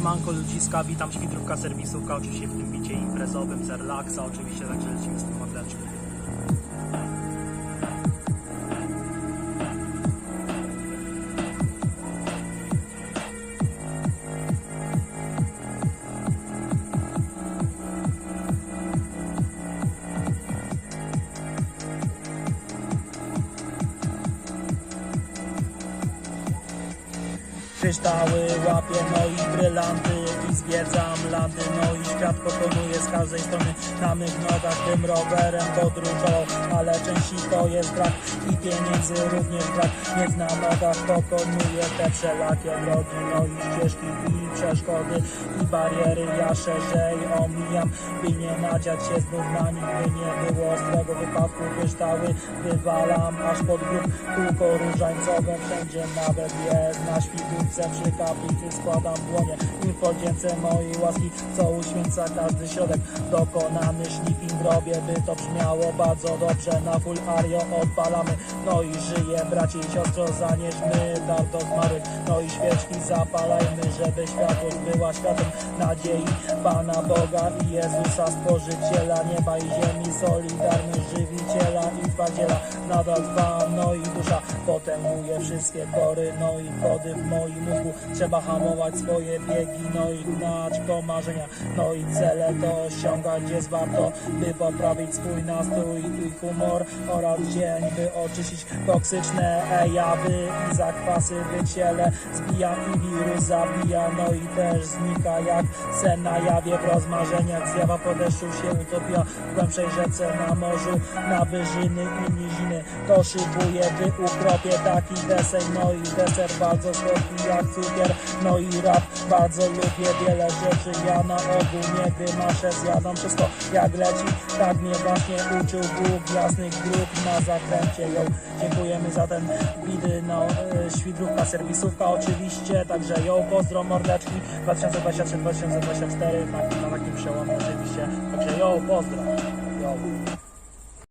Siemanko ludziska, witam Świdrówka serwisówka, oczywiście w tym bicie imprezowym z Relaxa, oczywiście także lecimy z tym mordeczkiem. Kryształy łapię, no i brylanty i zwiedzam landy, no i świat pokonuję z każdej strony. Na mych nogach tym rowerem podróżował, ale części to jest brak i pieniędzy również brak, więc na nogach pokonuję te wszelakie drogi, no i ścieżki i przeszkody i bariery. Ja szerzej omijam, by nie nadziać się znów na nich, by nie było ostrego wypadku, kryształy wywalam aż pod grób, kółko różańcowe wszędzie nawet jest na świdówce przy kaplicy składam dłonie. I podzięce mojej łaski co uświęca każdy środek. Dokonany szlifing robię by to brzmiało bardzo dobrze. Na full ario odpalamy. No i żyje bracie i siostro zanieśmy dar do zmarłych. No i świeczki zapalajmy żeby światłość była światłem nadziei Pana Boga i Jezusa Stworzyciela nieba i ziemi. Solidarny żywiciela i Zbawiciela nadal trwa no i dusza potęguje wszystkie kory no i kody w moim mózgu trzeba hamować swoje biegi no i gnać po marzenia no i cele to osiągać jest warto by poprawić swój nastrój i humor oraz dzień by oczyścić toksyczne jawy. I zakwasy w ciele zbija i wirus zabija no i też znika jak sen na jawie w rozmarzeniach. Zjawa po deszczu się utopia w głębszej rzece na morzu na wyżyny i niziny. To szybuje by ukropie taki deseń no i deser bardzo słodki jak cukier. No i rap bardzo lubię wiele rzeczy. Ja na ogół nie grymaszę zjadam wszystko jak leci. Tak mnie właśnie uczył Bóg jasnych dróg na zakręcie ją dziękujemy za ten widy no e, świdrówka serwisówka oczywiście. Także ją pozdro mordeczki. 2023-2024 na, na takim przełomie oczywiście. Także ją pozdro. Ją